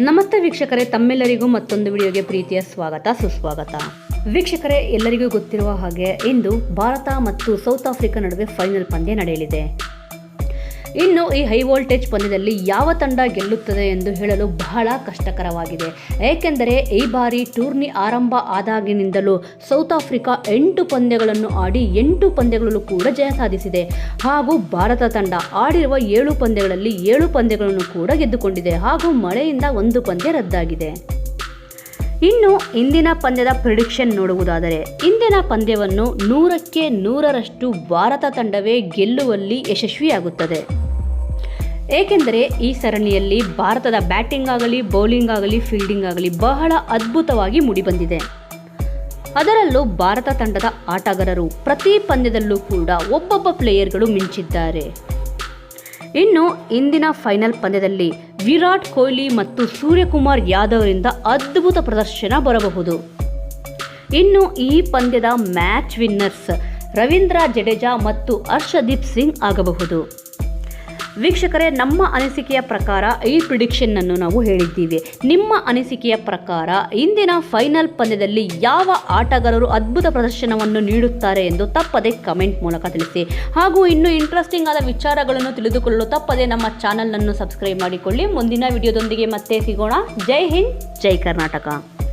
ನಮಸ್ತೆ ವೀಕ್ಷಕರೇ, ತಮ್ಮೆಲ್ಲರಿಗೂ ಮತ್ತೊಂದು ವಿಡಿಯೋಗೆ ಪ್ರೀತಿಯ ಸ್ವಾಗತ, ಸುಸ್ವಾಗತ. ವೀಕ್ಷಕರೇ, ಎಲ್ಲರಿಗೂ ಗೊತ್ತಿರುವ ಹಾಗೆ ಇಂದು ಭಾರತ ಮತ್ತು ಸೌತ್ ಆಫ್ರಿಕಾ ನಡುವೆ ಫೈನಲ್ ಪಂದ್ಯ ನಡೆಯಲಿದೆ. ಇನ್ನು ಈ ಹೈ ವೋಲ್ಟೇಜ್ ಪಂದ್ಯದಲ್ಲಿ ಯಾವ ತಂಡ ಗೆಲ್ಲುತ್ತದೆ ಎಂದು ಹೇಳಲು ಬಹಳ ಕಷ್ಟಕರವಾಗಿದೆ. ಏಕೆಂದರೆ ಈ ಬಾರಿ ಟೂರ್ನಿ ಆರಂಭ ಆದಾಗಿನಿಂದಲೂ ಸೌತ್ ಆಫ್ರಿಕಾ ಎಂಟು ಪಂದ್ಯಗಳನ್ನು ಆಡಿ ಎಂಟು ಪಂದ್ಯಗಳಲ್ಲೂ ಕೂಡ ಜಯ ಸಾಧಿಸಿದೆ. ಹಾಗೂ ಭಾರತ ತಂಡ ಆಡಿರುವ ಏಳು ಪಂದ್ಯಗಳಲ್ಲಿ ಏಳು ಪಂದ್ಯಗಳನ್ನು ಕೂಡ ಗೆದ್ದುಕೊಂಡಿದೆ. ಹಾಗೂ ಮಳೆಯಿಂದ ಒಂದು ಪಂದ್ಯ ರದ್ದಾಗಿದೆ. ಇನ್ನು ಇಂದಿನ ಪಂದ್ಯದ ಪ್ರಿಡಿಕ್ಷನ್ ನೋಡುವುದಾದರೆ, ಇಂದಿನ ಪಂದ್ಯವನ್ನು ನೂರಕ್ಕೆ ನೂರರಷ್ಟು ಭಾರತ ತಂಡವೇ ಗೆಲ್ಲುವಲ್ಲಿ ಯಶಸ್ವಿಯಾಗುತ್ತದೆ. ಏಕೆಂದರೆ ಈ ಸರಣಿಯಲ್ಲಿ ಭಾರತದ ಬ್ಯಾಟಿಂಗ್ ಆಗಲಿ, ಬೌಲಿಂಗ್ ಆಗಲಿ, ಫೀಲ್ಡಿಂಗ್ ಆಗಲಿ ಬಹಳ ಅದ್ಭುತವಾಗಿ ಮೂಡಿಬಂದಿದೆ. ಅದರಲ್ಲೂ ಭಾರತ ತಂಡದ ಆಟಗಾರರು ಪ್ರತಿ ಪಂದ್ಯದಲ್ಲೂ ಕೂಡ ಒಬ್ಬೊಬ್ಬ ಪ್ಲೇಯರ್ಗಳು ಮಿಂಚಿದ್ದಾರೆ. ಇನ್ನು ಇಂದಿನ ಫೈನಲ್ ಪಂದ್ಯದಲ್ಲಿ ವಿರಾಟ್ ಕೊಹ್ಲಿ ಮತ್ತು ಸೂರ್ಯಕುಮಾರ್ ಯಾದವರಿಂದ ಅದ್ಭುತ ಪ್ರದರ್ಶನ ಬರಬಹುದು. ಇನ್ನು ಈ ಪಂದ್ಯದ ಮ್ಯಾಚ್ ವಿನ್ನರ್ಸ್ ರವೀಂದ್ರ ಜಡೇಜಾ ಮತ್ತು ಹರ್ಷದೀಪ್ ಸಿಂಗ್ ಆಗಬಹುದು. ವೀಕ್ಷಕರೇ, ನಮ್ಮ ಅನಿಸಿಕೆಯ ಪ್ರಕಾರ ಈ ಪ್ರಿಡಿಕ್ಷನ್ನನ್ನು ನಾವು ಹೇಳಿದ್ದೀವಿ. ನಿಮ್ಮ ಅನಿಸಿಕೆಯ ಪ್ರಕಾರ ಇಂದಿನ ಫೈನಲ್ ಪಂದ್ಯದಲ್ಲಿ ಯಾವ ಆಟಗಾರರು ಅದ್ಭುತ ಪ್ರದರ್ಶನವನ್ನು ನೀಡುತ್ತಾರೆ ಎಂದು ತಪ್ಪದೆ ಕಮೆಂಟ್ ಮೂಲಕ ತಿಳಿಸಿ. ಹಾಗೂ ಇನ್ನೂ ಇಂಟ್ರೆಸ್ಟಿಂಗ್ ಆದ ವಿಚಾರಗಳನ್ನು ತಿಳಿದುಕೊಳ್ಳಲು ತಪ್ಪದೆ ನಮ್ಮ ಚಾನಲನ್ನು ಸಬ್ಸ್ಕ್ರೈಬ್ ಮಾಡಿಕೊಳ್ಳಿ. ಮುಂದಿನ ವಿಡಿಯೋದೊಂದಿಗೆ ಮತ್ತೆ ಸಿಗೋಣ. ಜೈ ಹಿಂದ್, ಜೈ ಕರ್ನಾಟಕ.